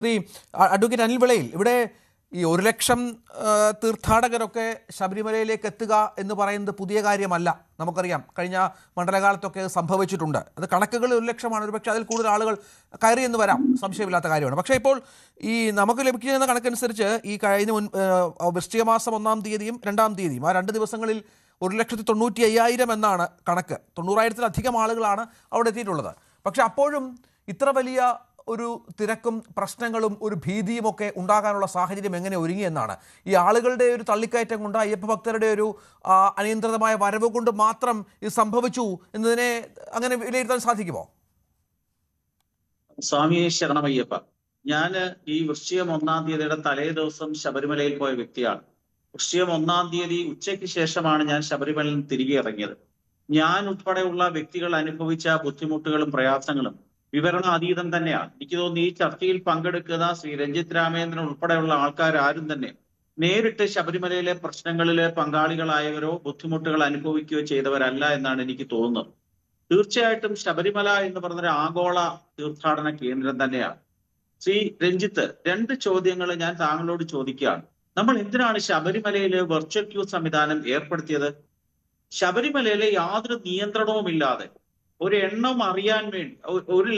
Shri advocate Anil വിളയിൽ ഇവിടെ ഈ ഒരു ലക്ഷം തീർത്ഥാടകരൊക്കെ ശബരിമലയിലേക്ക് എത്തുക എന്ന് പറയുന്നത് പുതിയ കാര്യമല്ല. നമുക്കറിയാം കഴിഞ്ഞ മണ്ഡലകാലത്തൊക്കെ സംഭവിച്ചിട്ടുണ്ട്. അത് കണക്കുകൾ ഒരു ലക്ഷമാണ്. ഒരു പക്ഷേ അതിൽ കൂടുതൽ ആളുകൾ കയറി എന്ന് വരാം. സംശയമില്ലാത്ത കാര്യമാണ്. പക്ഷേ ഇപ്പോൾ ഈ നമുക്ക് ലഭിക്കുന്ന കണക്കനുസരിച്ച് ഈ കഴിഞ്ഞ മുൻ വൃശ്ചിക മാസം ഒന്നാം തീയതിയും രണ്ടാം തീയതിയും ആ രണ്ട് ദിവസങ്ങളിൽ ഒരു ലക്ഷത്തി തൊണ്ണൂറ്റി അയ്യായിരം എന്നാണ് കണക്ക്. തൊണ്ണൂറായിരത്തിലധികം ആളുകളാണ് അവിടെ എത്തിയിട്ടുള്ളത്. പക്ഷെ അപ്പോഴും ഇത്ര വലിയ ഒരു തിരക്കും പ്രശ്നങ്ങളും ഒരു ഭീതിയും ഒക്കെ ഉണ്ടാകാനുള്ള സാഹചര്യം എങ്ങനെ ഒരുങ്ങിയെന്നാണ് ഈ ആളുകളുടെ ഒരു തള്ളിക്കയറ്റം കൊണ്ട് അയ്യപ്പ ഭക്തരുടെ ഒരു അനിയന്ത്രിതമായ വരവ് കൊണ്ട് മാത്രം ഇത് സംഭവിച്ചു എന്നതിനെ അങ്ങനെ വിലയിരുത്താൻ സാധിക്കുമോ? സ്വാമിയെ ശരണമയ്യപ്പ ഞാൻ ഈ വൃശ്ചികം ഒന്നാം തീയതിയുടെ തലേ ദിവസം ശബരിമലയിൽ പോയ വ്യക്തിയാണ്. വൃശ്ചികം ഒന്നാം തീയതി ഉച്ചയ്ക്ക് ശേഷമാണ് ഞാൻ ശബരിമലയിൽ തിരികെ ഇറങ്ങിയത്. ഞാൻ ഉൾപ്പെടെയുള്ള വ്യക്തികൾ അനുഭവിച്ച ബുദ്ധിമുട്ടുകളും പ്രയാസങ്ങളും വിവരണാതീതം തന്നെയാണ്. എനിക്ക് തോന്നുന്നു ഈ ചർച്ചയിൽ പങ്കെടുക്കുന്ന ശ്രീ രഞ്ജിത് രാമേന്ദ്രൻ ഉൾപ്പെടെയുള്ള ആൾക്കാർ ആരും തന്നെ നേരിട്ട് ശബരിമലയിലെ പ്രശ്നങ്ങളിലെ പങ്കാളികളായവരോ ബുദ്ധിമുട്ടുകൾ അനുഭവിക്കുകയോ ചെയ്തവരല്ല എന്നാണ് എനിക്ക് തോന്നുന്നത്. തീർച്ചയായിട്ടും ശബരിമല എന്ന് പറഞ്ഞൊരു ആഗോള തീർത്ഥാടന കേന്ദ്രം തന്നെയാണ്. ശ്രീ രഞ്ജിത്ത് രണ്ട് ചോദ്യങ്ങൾ ഞാൻ താങ്കളോട് ചോദിക്കുകയാണ്. നമ്മൾ എന്തിനാണ് ശബരിമലയിൽ വെർച്വൽ ക്യൂ സംവിധാനം ഏർപ്പെടുത്തിയത്? ശബരിമലയിലെ യാതൊരു നിയന്ത്രണവുമില്ലാതെ ഒരു എണ്ണം അറിയാൻ വേണ്ടി ഒരു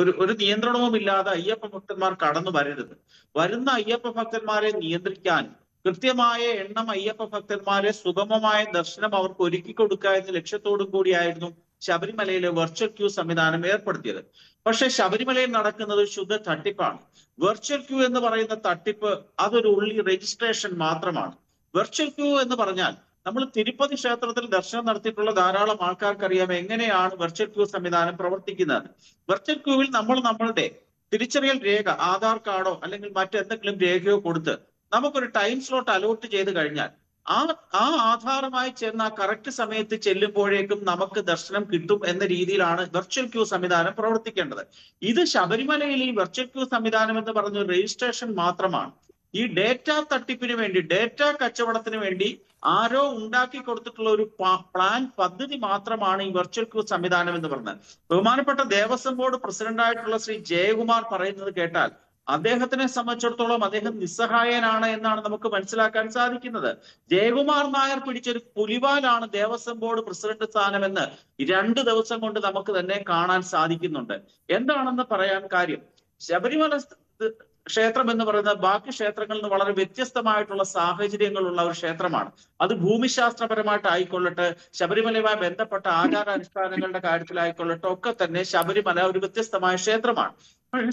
ഒരു ഒരു നിയന്ത്രണവും ഇല്ലാതെ അയ്യപ്പ ഭക്തന്മാർ കടന്നു വരരുത്. വരുന്ന അയ്യപ്പ ഭക്തന്മാരെ നിയന്ത്രിക്കാൻ കൃത്യമായ എണ്ണം അയ്യപ്പ ഭക്തന്മാരെ സുഗമമായ ദർശനം അവർക്ക് ഒരുക്കി കൊടുക്കുക എന്ന ലക്ഷ്യത്തോടും കൂടിയായിരുന്നു ശബരിമലയിലെ വെർച്വൽ ക്യൂ സംവിധാനം ഏർപ്പെടുത്തിയത്. പക്ഷെ ശബരിമലയിൽ നടക്കുന്നത് ശുദ്ധ തട്ടിപ്പാണ്. വെർച്വൽ ക്യൂ എന്ന് പറയുന്ന തട്ടിപ്പ് അതൊരു ഉള്ളി രജിസ്ട്രേഷൻ മാത്രമാണ്. വെർച്വൽ ക്യൂ എന്ന് പറഞ്ഞാൽ നമ്മൾ തിരുപ്പതി ക്ഷേത്രത്തിൽ ദർശനം നടത്തിയിട്ടുള്ള ധാരാളം ആൾക്കാർക്കറിയാം എങ്ങനെയാണ് വെർച്വൽ ക്യൂ സംവിധാനം പ്രവർത്തിക്കുന്നത്. വെർച്വൽ ക്യൂവിൽ നമ്മൾ നമ്മളുടെ തിരിച്ചറിയൽ രേഖ ആധാർ കാർഡോ അല്ലെങ്കിൽ മറ്റെന്തെങ്കിലും രേഖയോ കൊടുത്ത് നമുക്കൊരു ടൈം സ്ലോട്ട് അലോട്ട് ചെയ്ത് കഴിഞ്ഞാൽ ആ ആ ആധാരമായി ചെന്ന് ആ കറക്റ്റ് സമയത്ത് ചെല്ലുമ്പോഴേക്കും നമുക്ക് ദർശനം കിട്ടും എന്ന രീതിയിലാണ് വെർച്വൽ ക്യൂ സംവിധാനം പ്രവർത്തിക്കേണ്ടത്. ഇത് ശബരിമലയിൽ ഈ വെർച്വൽ ക്യൂ സംവിധാനം എന്ന് പറഞ്ഞ രജിസ്ട്രേഷൻ മാത്രമാണ്. ഈ ഡേറ്റ തട്ടിപ്പിന് വേണ്ടി ഡേറ്റ കച്ചവടത്തിന് വേണ്ടി ആരോ ഉണ്ടാക്കി കൊടുത്തിട്ടുള്ള ഒരു പ്ലാൻ പദ്ധതി മാത്രമാണ് ഈ വെർച്വൽ ക്യൂ സംവിധാനം എന്ന് പറഞ്ഞത്. ബഹുമാനപ്പെട്ട ദേവസ്വം ബോർഡ് പ്രസിഡന്റ് ആയിട്ടുള്ള ശ്രീ ജയകുമാർ പറയുന്നത് കേട്ടാൽ അദ്ദേഹത്തിനെ സംബന്ധിച്ചിടത്തോളം അദ്ദേഹം നിസ്സഹായനാണ് എന്നാണ് നമുക്ക് മനസ്സിലാക്കാൻ സാധിക്കുന്നത്. ജയകുമാർ നായർ പിടിച്ചൊരു പുലിവാലാണ് ദേവസ്വം ബോർഡ് പ്രസിഡന്റ് സ്ഥാനമെന്ന് രണ്ട് ദിവസം കൊണ്ട് നമുക്ക് തന്നെ കാണാൻ സാധിക്കുന്നുണ്ട്. എന്താണെന്ന് പറയാൻ കാര്യം? ശബരിമല ക്ഷേത്രം എന്ന് പറയുന്നത് ബാക്കി ക്ഷേത്രങ്ങളിൽ നിന്ന് വളരെ വ്യത്യസ്തമായിട്ടുള്ള സാഹചര്യങ്ങളുള്ള ഒരു ക്ഷേത്രമാണ്. അത് ഭൂമിശാസ്ത്രപരമായിട്ട് ആയിക്കൊള്ളട്ടെ ശബരിമലയുമായി ബന്ധപ്പെട്ട ആചാരാനുഷ്ഠാനങ്ങളുടെ കാര്യത്തിലായിക്കൊള്ളട്ടെ ഒക്കെ തന്നെ ശബരിമല ഒരു വ്യത്യസ്തമായ ക്ഷേത്രമാണ്.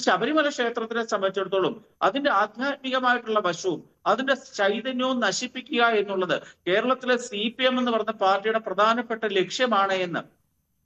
ശബരിമല ക്ഷേത്രത്തിനെ സംബന്ധിച്ചിടത്തോളം അതിന്റെ ആധ്യാത്മികമായിട്ടുള്ള വശവും അതിന്റെ ചൈതന്യവും നശിപ്പിക്കുക എന്നുള്ളത് കേരളത്തിലെ സി പി എം എന്ന് പറഞ്ഞ പാർട്ടിയുടെ പ്രധാനപ്പെട്ട ലക്ഷ്യമാണ് എന്ന്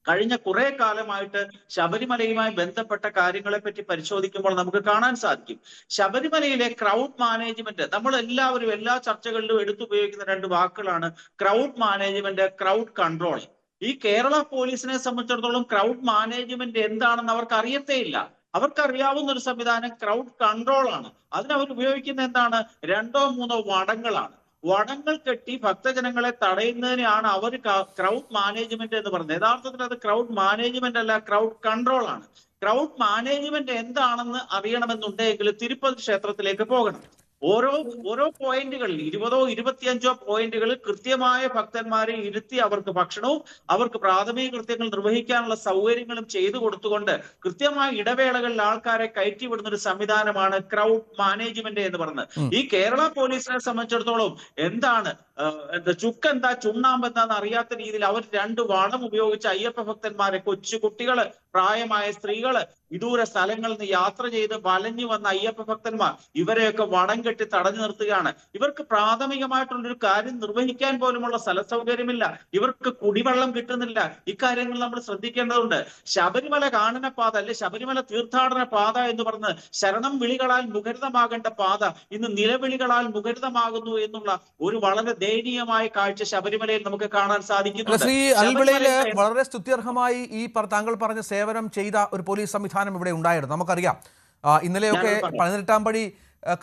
കഴിഞ്ഞ കുറെ കാലമായിട്ട് ശബരിമലയുമായി ബന്ധപ്പെട്ട കാര്യങ്ങളെ പറ്റി പരിശോധിക്കുമ്പോൾ നമുക്ക് കാണാൻ സാധിക്കും. ശബരിമലയിലെ ക്രൗഡ് മാനേജ്മെന്റ് നമ്മൾ എല്ലാവരും എല്ലാ ചർച്ചകളിലും എടുത്തുപയോഗിക്കുന്ന രണ്ട് വാക്കുകളാണ് ക്രൗഡ് മാനേജ്മെന്റ് ക്രൗഡ് കൺട്രോൾ ഈ കേരള പോലീസിനെ സംബന്ധിച്ചിടത്തോളം ക്രൗഡ് മാനേജ്മെന്റ് എന്താണെന്ന് അവർക്ക് അറിയത്തേയില്ല. അവർക്കറിയാവുന്ന ഒരു സംവിധാനം ക്രൗഡ് കൺട്രോൾ ആണ്. അതിനവർ ഉപയോഗിക്കുന്ന എന്താണ്? രണ്ടോ മൂന്നോ വടങ്ങളാണ്. വടങ്ങൾ കെട്ടി ഭക്തജനങ്ങളെ തടയുന്നതിനാണ് അവർ ക്രൗഡ് മാനേജ്മെന്റ് എന്ന് പറയുന്നത് യഥാർത്ഥത്തിൽ അത് ക്രൗഡ് മാനേജ്മെന്റ് അല്ല ക്രൗഡ് കൺട്രോൾ ആണ്. ക്രൗഡ് മാനേജ്മെന്റ് എന്താണെന്ന് അറിയണമെന്നുണ്ടെങ്കിൽ തിരുപ്പതി ക്ഷേത്രത്തിലേക്ക് പോകണം. ഓരോ ഓരോ പോയിന്റുകളിൽ ഇരുപതോ ഇരുപത്തിയഞ്ചോ പോയിന്റുകളിൽ കൃത്യമായ ഭക്തന്മാരെ ഇരുത്തി അവർക്ക് ഭക്ഷണവും അവർക്ക് പ്രാഥമിക കൃത്യങ്ങൾ നിർവഹിക്കാനുള്ള സൗകര്യങ്ങളും ചെയ്തു കൊടുത്തുകൊണ്ട് കൃത്യമായ ഇടവേളകളിൽ ആൾക്കാരെ കയറ്റിവിടുന്ന ഒരു സംവിധാനമാണ് ക്രൗഡ് മാനേജ്മെന്റ് എന്ന് പറയുന്നത്. ഈ കേരള പോലീസിനെ സംബന്ധിച്ചിടത്തോളം എന്താണ് എന്താ ചുക്ക് എന്താ ചുണ്ണാമ്പ് എന്താന്ന് അറിയാത്ത രീതിയിൽ അവർ രണ്ട് വളം ഉപയോഗിച്ച് അയ്യപ്പ ഭക്തന്മാരെ കൊച്ചു കുട്ടികൾ പ്രായമായ സ്ത്രീകൾ വിദൂര സ്ഥലങ്ങളിൽ നിന്ന് യാത്ര ചെയ്ത് വലഞ്ഞു വന്ന അയ്യപ്പ ഭക്തന്മാർ ഇവരെയൊക്കെ വടം കെട്ടി തടഞ്ഞു നിർത്തുകയാണ്. ഇവർക്ക് പ്രാഥമികമായിട്ടുള്ള ഒരു കാര്യം നിർവഹിക്കാൻ പോലുമുള്ള സ്ഥല സൗകര്യമില്ല ഇവർക്ക് കുടിവെള്ളം കിട്ടുന്നില്ല. ഇക്കാര്യങ്ങൾ നമ്മൾ ശ്രദ്ധിക്കേണ്ടതുണ്ട്. ശബരിമല കാണുന്ന പാത അല്ലെ ശബരിമല തീർത്ഥാടന പാത എന്ന് പറഞ്ഞ് ശരണം വിളികളാൽ മുഖരിതമാകേണ്ട പാത ഇന്ന് നിലവിളികളാൽ മുഖരിതമാകുന്നു എന്നുള്ള ഒരു വളരെ ദയനീയമായ കാഴ്ച ശബരിമലയിൽ നമുക്ക് കാണാൻ സാധിക്കുന്നു സാധിക്കുന്നുണ്ട് ശ്രീ അൽവിളയിൽ വളരെ സ്തുത്യർഹമായി ഈ താങ്കൾ പറഞ്ഞ സേവനം ചെയ്ത ഒരു പോലീസ് സംവിധാനം ഇവിടെ ഉണ്ടായിരുന്നു നമുക്കറിയാം ഇന്നലെയൊക്കെ. പതിനെട്ടാം പടി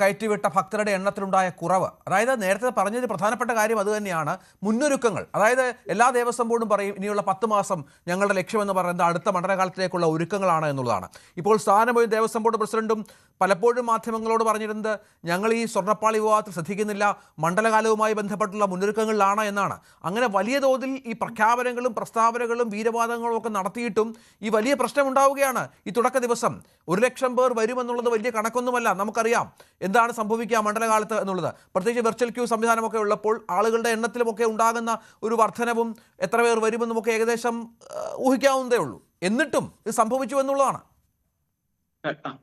കയറ്റിവിട്ട ഭക്തരുടെ എണ്ണത്തിലുണ്ടായ കുറവ്. അതായത് നേരത്തെ പറഞ്ഞതിന് പ്രധാനപ്പെട്ട കാര്യം അതുതന്നെയാണ് മുന്നൊരുക്കങ്ങൾ. അതായത് എല്ലാ ദേവസ്വം ബോർഡും പറയും ഇനിയുള്ള പത്ത് മാസം ഞങ്ങളുടെ ലക്ഷ്യമെന്ന് പറയുന്നത് അടുത്ത മണ്ഡലകാലത്തിലേക്കുള്ള ഒരുക്കങ്ങളാണ് എന്നുള്ളതാണ്. ഇപ്പോൾ സ്ഥാനമൊഴി ദേവസ്വം ബോർഡ് പ്രസിഡന്റും പലപ്പോഴും മാധ്യമങ്ങളോട് പറഞ്ഞിരുന്നത് ഞങ്ങൾ ഈ സ്വർണപ്പാളി വിവാഹത്തിൽ ശ്രദ്ധിക്കുന്നില്ല. മണ്ഡലകാലവുമായി ബന്ധപ്പെട്ടുള്ള മുന്നൊരുക്കങ്ങളിലാണ് എന്നാണ്. അങ്ങനെ വലിയ തോതിൽ ഈ പ്രഖ്യാപനങ്ങളും പ്രസ്താവനകളും വീരവാദങ്ങളും ഒക്കെ നടത്തിയിട്ടും ഈ വലിയ പ്രശ്നം ഉണ്ടാവുകയാണ് ഈ തുടക്ക ദിവസം. ഒരു ലക്ഷം പേർ വരുമെന്നുള്ളത് വലിയ കണക്കൊന്നുമല്ല. നമുക്കറിയാം. എന്താണ് സംഭവിക്കുക മണ്ഡലകാലത്ത് എന്നുള്ളത്. പ്രത്യേകിച്ച് വെർച്വൽ ക്യൂ സംവിധാനമൊക്കെ ഉള്ളപ്പോൾ ആളുകളുടെ എണ്ണത്തിലുമൊക്കെ ഉണ്ടാകുന്ന ഒരു വർധനവും എത്ര പേർ വരുമെന്നുമൊക്കെ ഏകദേശം ഊഹിക്കാവുന്നതേ ഉള്ളൂ. എന്നിട്ടും ഇത് സംഭവിച്ചു എന്നുള്ളതാണ്.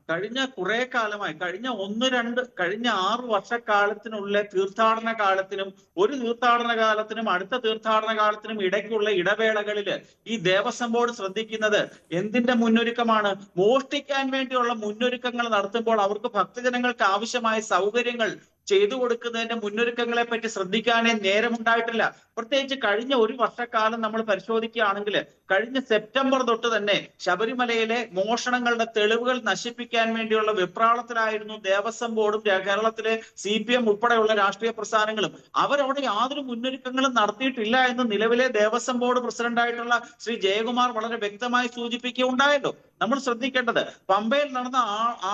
കഴിഞ്ഞ കുറെ കാലമായി കഴിഞ്ഞ ഒന്ന് രണ്ട് കഴിഞ്ഞ ആറു വർഷക്കാലത്തിനുള്ളിലെ തീർത്ഥാടന കാലത്തിനും ഒരു തീർത്ഥാടന കാലത്തിനും അടുത്ത തീർത്ഥാടന കാലത്തിനും ഇടയ്ക്കുള്ള ഇടവേളകളിൽ ഈ ദേവസ്വം ബോർഡ് ശ്രദ്ധിക്കുന്നത് എന്തിന്റെ മുന്നൊരുക്കമാണ്? മോഷ്ടിക്കാൻ വേണ്ടിയുള്ള മുന്നൊരുക്കങ്ങൾ നടത്തുമ്പോൾ അവർക്ക് ഭക്തജനങ്ങൾക്ക് ആവശ്യമായ സൗകര്യങ്ങൾ ചെയ്തു കൊടുക്കുന്നതിന്റെ മുന്നൊരുക്കങ്ങളെ പറ്റി ശ്രദ്ധിക്കാനേ നേരമുണ്ടായിട്ടില്ല. പ്രത്യേകിച്ച് കഴിഞ്ഞ ഒരു വർഷക്കാലം നമ്മൾ പരിശോധിക്കുകയാണെങ്കിൽ കഴിഞ്ഞ സെപ്റ്റംബർ തൊട്ട് തന്നെ ശബരിമലയിലെ മോഷണങ്ങളുടെ തെളിവുകൾ നശിപ്പിക്കാൻ വേണ്ടിയുള്ള വെപ്രാളത്തിലായിരുന്നു ദേവസ്വം ബോർഡും കേരളത്തിലെ സി പി എം ഉൾപ്പെടെയുള്ള രാഷ്ട്രീയ പ്രസ്ഥാനങ്ങളും. അവരവിടെ യാതൊരു മുന്നൊരുക്കങ്ങളും നടത്തിയിട്ടില്ല എന്ന് നിലവിലെ ദേവസ്വം ബോർഡ് പ്രസിഡന്റായിട്ടുള്ള ശ്രീ ജയകുമാർ വളരെ വ്യക്തമായി സൂചിപ്പിക്കുകയുണ്ടായല്ലോ. നമ്മൾ ശ്രദ്ധിക്കേണ്ടത് പമ്പയിൽ നടന്ന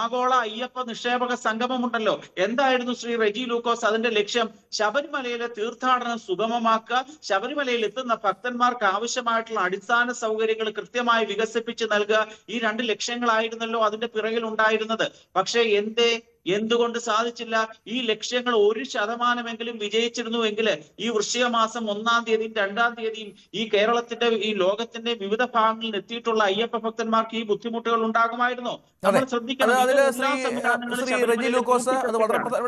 ആഗോള അയ്യപ്പ നിക്ഷേപക സംഗമം ഉണ്ടല്ലോ എന്തായിരുന്നു ശ്രീ റെജി ലൂക്കോസ് അതിന്റെ ലക്ഷ്യം? ശബരിമലയിലെ തീർത്ഥാടനം സുഗമമാക്കുക ശബരിമലയിൽ എത്തുന്ന ഭക്തന്മാർക്ക് ആവശ്യമായിട്ടുള്ള അടിസ്ഥാന സൗകര്യങ്ങൾ കൃത്യമായി വികസിപ്പിച്ച് നൽകുക. ഈ രണ്ട് ലക്ഷ്യങ്ങളായിരുന്നല്ലോ അതിന്റെ പിറകിൽ ഉണ്ടായിരുന്നത് പക്ഷേ എന്തേ എന്തുകൊണ്ട് സാധിച്ചില്ല? ഈ ലക്ഷ്യങ്ങൾ ഒരു ശതമാനമെങ്കിലും വിജയിച്ചിരുന്നുവെങ്കിൽ ഈ വൃശ്ചിക മാസം ഒന്നാം തീയതിയും രണ്ടാം തീയതിയും ഈ കേരളത്തിന്റെ ഈ ലോകത്തിന്റെ വിവിധ ഭാഗങ്ങളിൽ എത്തിയിട്ടുള്ള അയ്യപ്പ ഭക്തന്മാർക്ക് ഈ ബുദ്ധിമുട്ടുകൾ ഉണ്ടാകുമായിരുന്നു. നമ്മൾ ശ്രദ്ധിക്കണം.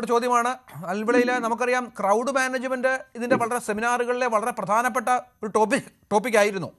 ചോദ്യമാണ്. അൽവിളയിലെ നമുക്കറിയാം ക്രൗഡ് മാനേജ്മെന്റ് ഇതിന്റെ വളരെ സെമിനാറുകളിലെ വളരെ പ്രധാനപ്പെട്ട ഒരു ടോപ്പിക് ടോപ്പിക് ആയിരുന്നു.